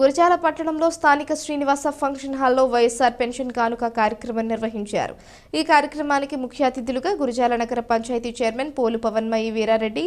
గురజాల పట్టణంలో స్థానిక శ్రీనివాస ఫంక్షన్ హాల్లో వైఎస్ఆర్ పెన్షన్ కానుక కార్యక్రమం నిర్వహించారు. ఈ కార్యక్రమానికి ముఖ్య అతిథులుగా గురజాల నగర panchayat chairman Polu Pavanmayi Veerareddy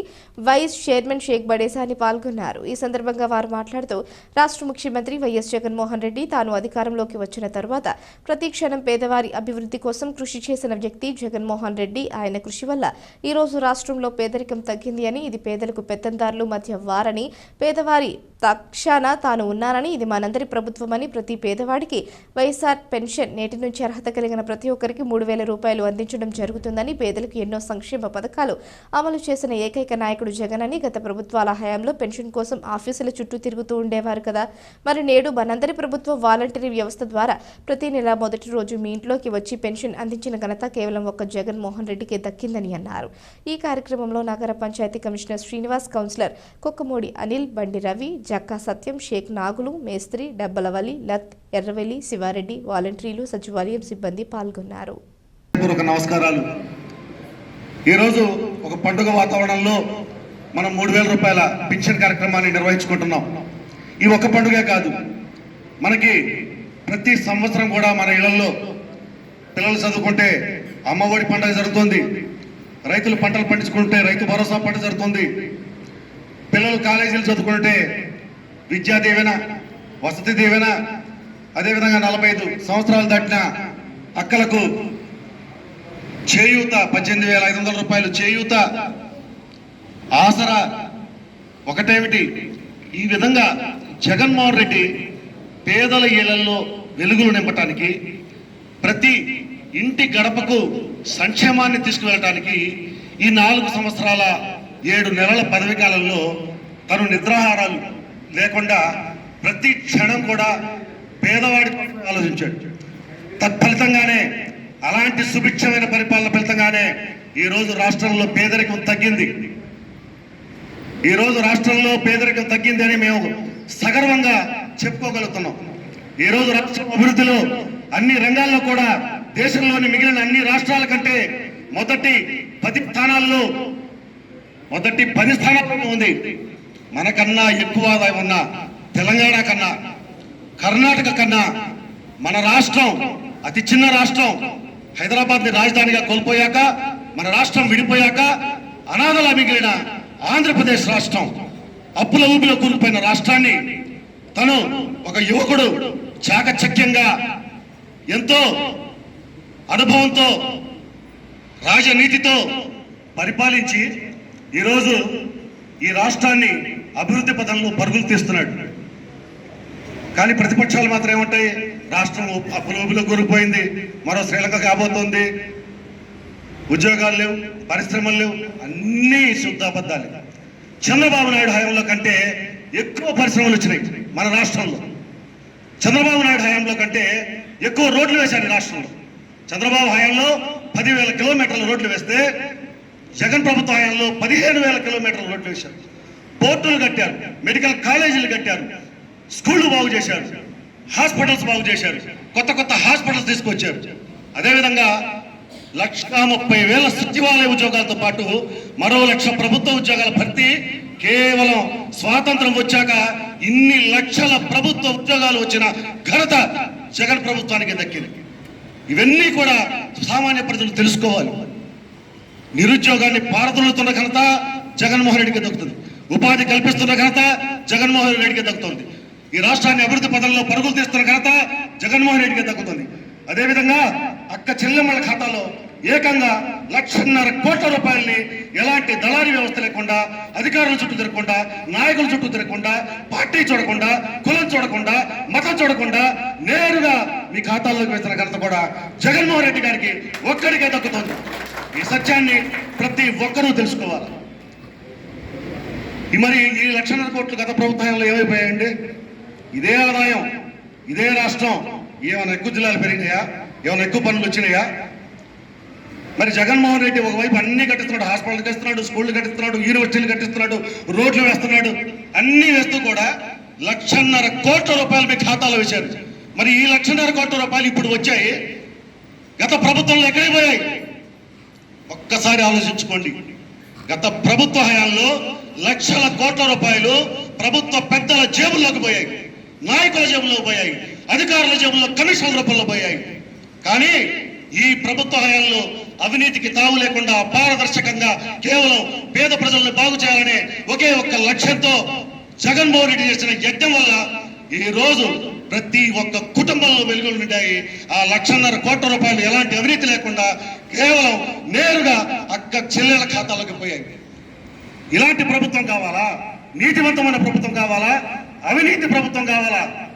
vice chairman Shaik Badesani పాల్గొన్నారు. ఈ సందర్భంగా వారు మాట్లాడుతూ రాష్ట్ర ముఖ్యమంత్రి వైఎస్ జగన్మోహన్ రెడ్డి తాను అధికారంలోకి వచ్చిన తర్వాత ప్రతి క్షణం పేదవారి అభివృద్ధి కోసం కృషి చేసిన వ్యక్తి జగన్మోహన్ రెడ్డి. ఆయన కృషి వల్ల ఈ రోజు రాష్ట్రంలో పేదరికం తగ్గింది అని ఇది పేదలకు పెత్తందారులు మధ్య వారని పేదవారి తక్షణ తాను ఉన్నానని ఇది మనందరి ప్రభుత్వమని ప్రతి పేదవాడికి వైఎస్ఆర్ పెన్షన్ నేటి నుంచి అర్హత కలిగిన ప్రతి ఒక్కరికి మూడు వేల రూపాయలు అందించడం జరుగుతుందని పేదలకు ఎన్నో సంక్షేమ పథకాలు అమలు చేసిన ఏకైక నాయకుడు జగన్ అని గత ప్రభుత్వాల హయాంలో పెన్షన్ కోసం ఆఫీసుల చుట్టూ తిరుగుతూ ఉండేవారు కదా. మరి నేడు మనందరి ప్రభుత్వం వాలంటరీ వ్యవస్థ ద్వారా ప్రతి నెల మొదటి రోజు మీ ఇంట్లోకి వచ్చి పెన్షన్ అందించిన ఘనత కేవలం ఒక్క జగన్మోహన్ రెడ్డికే దక్కిందని అన్నారు. ఈ కార్యక్రమంలో నగర పంచాయతీ కమిషనర్ శ్రీనివాస్ కౌన్సిలర్ కుక్కమూడి అనిల్ బండి రవి జక్కా సత్యం షేక్ నాగులు మేస్త్రి డబ్బలవలి లత్ ఎర్రవెల్లి శివారెడ్డి వాలంటీర్లు సచివాలయం సిబ్బంది పాల్గొన్నారు. నమస్కారాలు. ఈరోజు ఒక పండుగ వాతావరణంలో మనం మూడు వేల రూపాయల పింఛన్ కార్యక్రమాన్ని నిర్వహించుకుంటున్నాం. ఈ ఒక్క పండుగే కాదు మనకి ప్రతి సంవత్సరం కూడా మన ఇళ్ళలో పిల్లలు చదువుకుంటే అమ్మఒడి పండుగ జరుగుతుంది రైతులు పంటలు పండించుకుంటే రైతు భరోసా పండుగ జరుగుతుంది పిల్లలు కాలేజీలు చదువుకుంటే విద్యా దీవెన వసతి దీవెన అదేవిధంగా నలభై ఐదు సంవత్సరాలు దాటిన అక్కలకు చేయూత పద్దెనిమిది వేల ఐదు వందల రూపాయలు చేయూత ఆసరా ఒకటేమిటి? ఈ విధంగా జగన్మోహన్ రెడ్డి పేదల ఇళ్ళలో వెలుగులు నింపటానికి ప్రతి ఇంటి గడపకు సంక్షేమాన్ని తీసుకువెళ్ళటానికి ఈ నాలుగు సంవత్సరాల ఏడు నెలల పదవి కాలంలో తను నిద్రాహారాలు లేకుండా ప్రతి క్షణం కూడా పేదవాడి ఆలోచించాడు. తత్ఫలితంగానే అలాంటి సుభిక్షమైన పరిపాలన ఫలితంగానే ఈ రోజు రాష్ట్రంలో పేదరికం తగ్గింది. ఈ రోజు రాష్ట్రంలో పేదరికం తగ్గింది అని మేము సగర్వంగా చెప్పుకోగలుగుతున్నాం. ఈ రోజు రాష్ట్రం అభివృద్ధిలో అన్ని రంగాల్లో కూడా దేశంలోని మిగిలిన అన్ని రాష్ట్రాల కంటే మొదటి పది స్థానాల్లో మొదటి పది స్థానాల్లో ఉంది. మనకన్నా ఎక్కువ ఆదాయం ఉన్న తెలంగాణ కన్నా కర్ణాటక కన్నా మన రాష్ట్రం అతి చిన్న రాష్ట్రం హైదరాబాద్ని రాజధానిగా కోల్పోయాక మన రాష్ట్రం విడిపోయాక అనాథలా మిగిలిన ఆంధ్రప్రదేశ్ రాష్ట్రం అప్పుల ఊపిలో కూలిపోయిన రాష్ట్రాన్ని తను ఒక యువకుడు చాకచక్యంగా ఎంతో అనుభవంతో రాజనీతితో పరిపాలించి ఈరోజు ఈ రాష్ట్రాన్ని అభివృద్ధి పథంలో పరుగులు తీస్తున్నాడు. కానీ ప్రతిపక్షాలు మాత్రం ఏమంటాయి? రాష్ట్రం అప్పులోబిలో కూరుకుపోయింది. మరో శ్రీలంక కాబోతోంది. ఉద్యోగాలు లేవు పరిశ్రమలు లేవు అన్నీ శుద్ధ అబద్ధాలు. చంద్రబాబు నాయుడు హయాంలో కంటే ఎక్కువ పరిశ్రమలు వచ్చినాయి మన రాష్ట్రంలో. చంద్రబాబు నాయుడు హయాంలో కంటే ఎక్కువ రోడ్లు వేశారు రాష్ట్రంలో. చంద్రబాబు హయాంలో పదివేల కిలోమీటర్ల రోడ్లు వేస్తే జగన్ ప్రభుత్వ హయాంలో పదిహేను వేల కిలోమీటర్ల రోడ్లు వేశారు పోర్టులు కట్టారు మెడికల్ కాలేజీలు కట్టారు స్కూళ్ళు బాగు చేశారు హాస్పిటల్స్ బాగు చేశారు కొత్త కొత్త హాస్పిటల్స్ తీసుకొచ్చారు. అదేవిధంగా లక్ష ముప్పై వేల సచివాలయ ఉద్యోగాలతో పాటు మరో లక్ష ప్రభుత్వ ఉద్యోగాల భర్తీ కేవలం స్వాతంత్రం వచ్చాక ఇన్ని లక్షల ప్రభుత్వ ఉద్యోగాలు వచ్చిన ఘనత జగన్ ప్రభుత్వానికి దక్కింది. ఇవన్నీ కూడా సామాన్య ప్రజలు తెలుసుకోవాలి. నిరుద్యోగాన్ని పారదొలుతున్న ఘనత జగన్మోహన్ రెడ్డికి దక్కుతుంది. ఉపాధి కల్పిస్తున్న ఘనత జగన్మోహన్ రెడ్డికి దక్కుతుంది. ఈ రాష్ట్రాన్ని అభివృద్ధి పదంలో పరుగులు తీస్తున్న ఘనత జగన్మోహన్ రెడ్డికి దక్కుతుంది. అదేవిధంగా అక్క చెల్లెమ్మల ఖాతాలో ఏకంగా లక్షన్నర కోట్ల రూపాయల్ని ఎలాంటి దళారీ వ్యవస్థ లేకుండా అధికారుల చుట్టూ తిరగకుండా నాయకుల చుట్టూ తిరగకుండా పార్టీ చూడకుండా కులం చూడకుండా మతం చూడకుండా నేరుగా మీ ఖాతాల్లోకి వేసిన ఘనత కూడా జగన్మోహన్ రెడ్డి గారికి ఒక్కడికే దక్కుతుంది. ఈ సత్యాన్ని ప్రతి ఒక్కరూ తెలుసుకోవాలి. మరి ఈ లక్షన్నర కోట్లు గత ప్రభుత్వంలో ఏమైపోయాయండి? ఇదే ఆదాయం ఇదే రాష్ట్రం ఏమైనా ఎక్కువ జిల్లాలు పెరిగినాయా? ఏమైనా ఎక్కువ పనులు వచ్చినాయా? మరి జగన్మోహన్ రెడ్డి ఒకవైపు అన్ని కట్టిస్తున్నాడు హాస్పిటల్ కట్టిస్తున్నాడు స్కూళ్ళు కట్టిస్తున్నాడు యూనివర్సిటీలు కట్టిస్తున్నాడు రోడ్లు వేస్తున్నాడు అన్నీ వేస్తూ కూడా లక్షన్నర కోట్ల రూపాయలు మీ ఖాతాలో వేశారు. మరి ఈ లక్షన్నర కోట్ల రూపాయలు ఇప్పుడు వచ్చాయి. గత ప్రభుత్వంలో ఎక్కడైపోయాయి పోయాయి? ఒక్కసారి ఆలోచించుకోండి. గత ప్రభుత్వ హయాంలో లక్షల కోట్ల రూపాయలు ప్రభుత్వ పెద్దల జేబుల్లోకి పోయాయి. నాయకుల జేబులో పోయాయి. అధికారుల జేబుల్లో కమిషన్ రూపంలో పోయాయి. కానీ ఈ ప్రభుత్వ హయాంలో అవినీతికి తావు లేకుండా పారదర్శకంగా కేవలం పేద ప్రజలను బాగు చేయాలనే ఒకే ఒక్క లక్ష్యంతో జగన్మోహన్ రెడ్డి చేసిన యజ్ఞం వల్ల ఈ రోజు ప్రతి ఒక్క కుటుంబంలో వెలుగులు ఉంటాయి ఆ లక్షన్నర కోట్ల రూపాయలు ఎలాంటి అవినీతి లేకుండా కేవలం నేరుగా అక్క చెల్లెల ఖాతాలోకి పోయాయి. ఇలాంటి ప్రభుత్వం కావాలా? నీతివంతమైన ప్రభుత్వం కావాలా? అవినీతి ప్రభుత్వం కావాలా?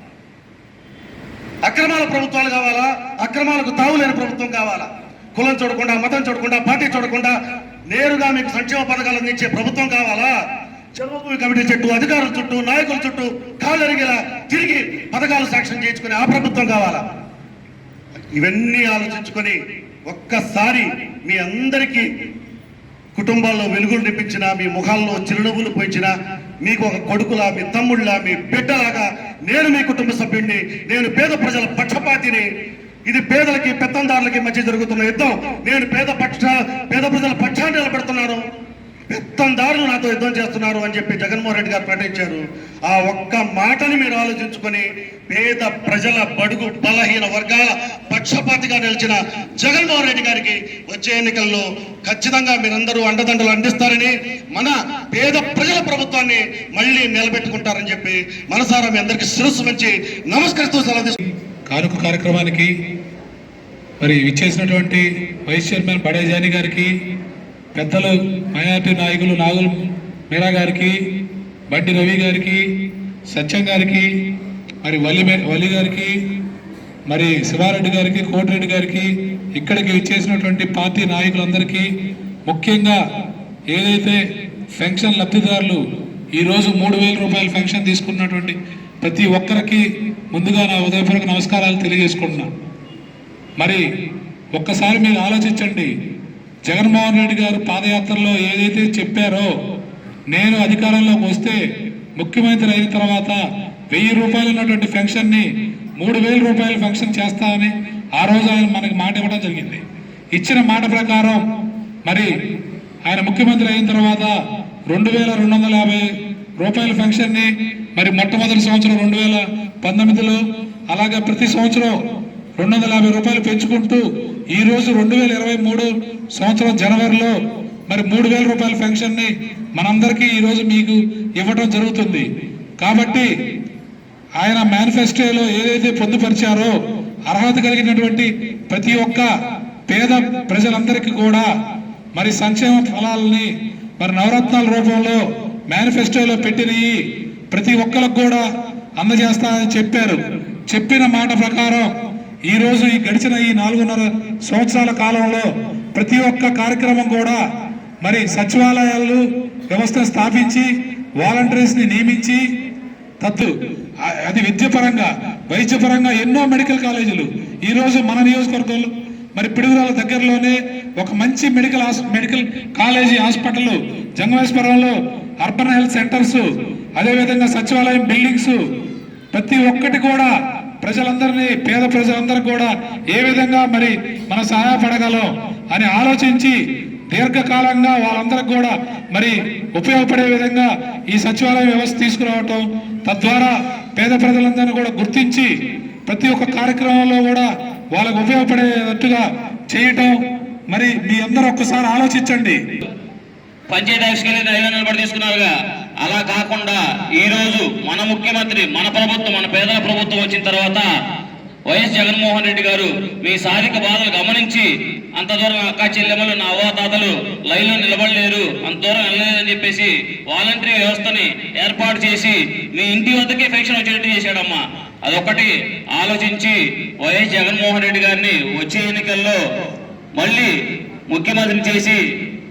అక్రమాల ప్రభుత్వాలు కావాలా? అక్రమాలకు తావులేని ప్రభుత్వం కావాలా? కులం చూడకుండా మతం చూడకుండా పార్టీ చూడకుండా నేరుగా మీకు సంక్షేమ పథకాలు అందించే ప్రభుత్వం కావాలా? జన్మభూమి కమిటీ చుట్టూ అధికారుల చుట్టూ నాయకుల చుట్టూ కాళ్ళరిగేలా తిరిగి పథకాలు సాక్ష్యం చేయించుకుని ఆ ప్రభుత్వం కావాలా? ఇవన్నీ ఆలోచించుకొని ఒక్కసారి మీ అందరికీ కుటుంబాల్లో వెలుగులు నింపించిన మీ ముఖాల్లో చిరునవ్వులు పోయించిన మీకు ఒక కొడుకులా మీ తమ్ముళ్ళ మీ బిడ్డలాగా నేను మీ కుటుంబ సభ్యుడిని నేను పేద ప్రజల పక్షపాతిని ఇది పేదలకి పెత్తందారులకి మధ్య జరుగుతున్న యుద్ధం. నేను పేద పక్ష పేద ప్రజల పక్షాన్ని నిలబెడుతున్నాను. పెత్తందారులు నాతో యుద్ధం చేస్తున్నారు అని చెప్పి జగన్మోహన్ రెడ్డి గారు ప్రకటించారు. ఆ ఒక్క మాటని మీరు ఆలోచించుకొని పేద ప్రజల బడుగు బలహీన వర్గాల పక్షపాతిగా నిలిచిన జగన్మోహన్ రెడ్డి గారికి వచ్చే ఎన్నికల్లో ఖచ్చితంగా మీరందరూ అండదండలు అందిస్తారని మన పేద ప్రజల ప్రభుత్వాన్ని మళ్ళీ నిలబెట్టుకుంటారని చెప్పి మనసారా మీ అందరికీ శిరస్సు మంచి నమస్కరిస్తూ సెలవు కానుక కార్యక్రమానికి మరి ఇచ్చేసినటువంటి వైస్ చైర్మన్ బడేజాని గారికి పెద్దలు మైనార్టీ నాయకులు నాగుల్ మీరా గారికి బండి రవి గారికి సత్యం గారికి మరి వల్లి వలి వల్లి గారికి మరి శివారెడ్డి గారికి కోటిరెడ్డి గారికి ఇక్కడికి ఇచ్చేసినటువంటి పార్టీ నాయకులందరికీ ముఖ్యంగా ఏదైతే పెన్షన్ లబ్ధిదారులు ఈరోజు మూడు వేల రూపాయల పెన్షన్ తీసుకున్నటువంటి ప్రతి ఒక్కరికి ముందుగా నా ఉదయపూర్వక నమస్కారాలు తెలియజేసుకుంటున్నాను మరి ఒక్కసారి మీరు ఆలోచించండి జగన్మోహన్ రెడ్డి గారు పాదయాత్రలో ఏదైతే చెప్పారో నేను అధికారంలోకి వస్తే ముఖ్యమంత్రి అయిన తర్వాత వెయ్యి రూపాయలు ఉన్నటువంటి పెన్షన్ని మూడు వేల రూపాయల పెన్షన్ చేస్తామని ఆ రోజు ఆయన మనకి మాట ఇవ్వడం జరిగింది. ఇచ్చిన మాట ప్రకారం మరి ఆయన ముఖ్యమంత్రి అయిన తర్వాత రెండు వేల రెండు వందల యాభై రూపాయల పెన్షన్ని మరి మొట్టమొదటి సంవత్సరం రెండు వేల పంతొమ్మిదిలో అలాగే ప్రతి సంవత్సరం రెండు వందల యాభై రూపాయలు పెంచుకుంటూ ఈ రోజు రెండు వేల ఇరవై మూడు సంవత్సరం జనవరిలో మరి మూడు వేల రూపాయల పెన్షన్ని మనందరికీ ఈ రోజు మీకు ఇవ్వడం జరుగుతుంది. కాబట్టి ఆయన మేనిఫెస్టోలో ఏదైతే పొందుపరిచారో అర్హత కలిగినటువంటి ప్రతి ఒక్క పేద ప్రజలందరికీ కూడా మరి సంక్షేమ ఫలాలని మరి నవరత్నాల రూపంలో మేనిఫెస్టోలో పెట్టినవి ప్రతి ఒక్కరికి కూడా అందజేస్తానని చెప్పారు. చెప్పిన మాట ప్రకారం ఈ రోజు ఈ గడిచిన ఈ నాలుగున్నర సంవత్సరాల కాలంలో ప్రతి ఒక్క కార్యక్రమం కూడా మరి సచివాలయాలు వ్యవస్థ స్థాపించి వాలంటీర్స్ని నియమించి తత్తు అది విద్యపరంగా వైద్యపరంగా ఎన్నో మెడికల్ కాలేజీలు. ఈరోజు మన నియోజకవర్గంలో మరి పిడుగురాల దగ్గరలోనే ఒక మంచి మెడికల్ హాస్- మెడికల్ కాలేజీ హాస్పిటల్ జంగమేశ్వరంలో అర్బన్ హెల్త్ సెంటర్స్ అదేవిధంగా సచివాలయం బిల్డింగ్స్ ప్రతి ఒక్కటి కూడా ప్రజలందరినీ పేద ప్రజలందరూ కూడా ఏ విధంగా మరి మనం సహాయపడగలం అని ఆలోచించి దీర్ఘకాలంగా వాళ్ళందరికి కూడా మరి ఉపయోగపడే విధంగా ఈ సచివాలయ వ్యవస్థ తీసుకురావటం తద్వారా పేద ప్రజలందరినీ కూడా గుర్తించి ప్రతి ఒక్క కార్యక్రమంలో కూడా వాళ్ళకు ఉపయోగపడేటట్టుగా చేయటం మరి మీ అందరూ ఒక్కసారి ఆలోచించండి. పంచాయతీ ఐదు వెళ్ళి నిలబడి తీసుకున్నారుగా. అలా కాకుండా ఈ రోజు మన ముఖ్యమంత్రి మన ప్రభుత్వం మన పేదల ప్రభుత్వం వచ్చిన తర్వాత వైఎస్ జగన్మోహన్ రెడ్డి గారు మీ సాధిక బాధలు గమనించి అంత దూరం అక్క చెల్లెమ్మలు నా అవ్వాతాతలు లైన్లో నిలబడలేరు అంత దూరం వెళ్ళలేదని చెప్పేసి వాలంటరీ వ్యవస్థని ఏర్పాటు చేసి మీ ఇంటి వద్దకే ఫెక్షన్ వచ్చేటట్టు చేశాడమ్మా. అదొకటి ఆలోచించి వైఎస్ జగన్మోహన్ రెడ్డి గారిని వచ్చే ఎన్నికల్లో మళ్ళీ ముఖ్యమంత్రిని చేసి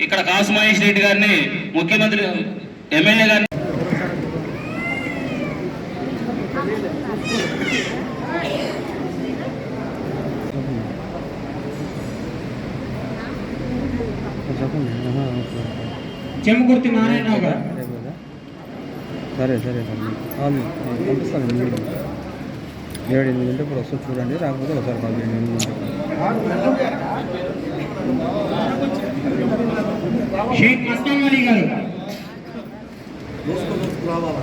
ఇక్కడ కాసు మహేష్ రెడ్డి గారిని ముఖ్యమంత్రి ఎమ్మెల్యే గారిని చెమ్మకుర్తి నారాయణరావు గారు. సరే సరే సార్. పంపిస్తాను ఏడు ఎనిమిది గంటలు ఇప్పుడు వస్తుంది చూడండి రాకపోతే ఒకసారి ఎనిమిది షేక్ అస్లాం అలీ గారు రావాలా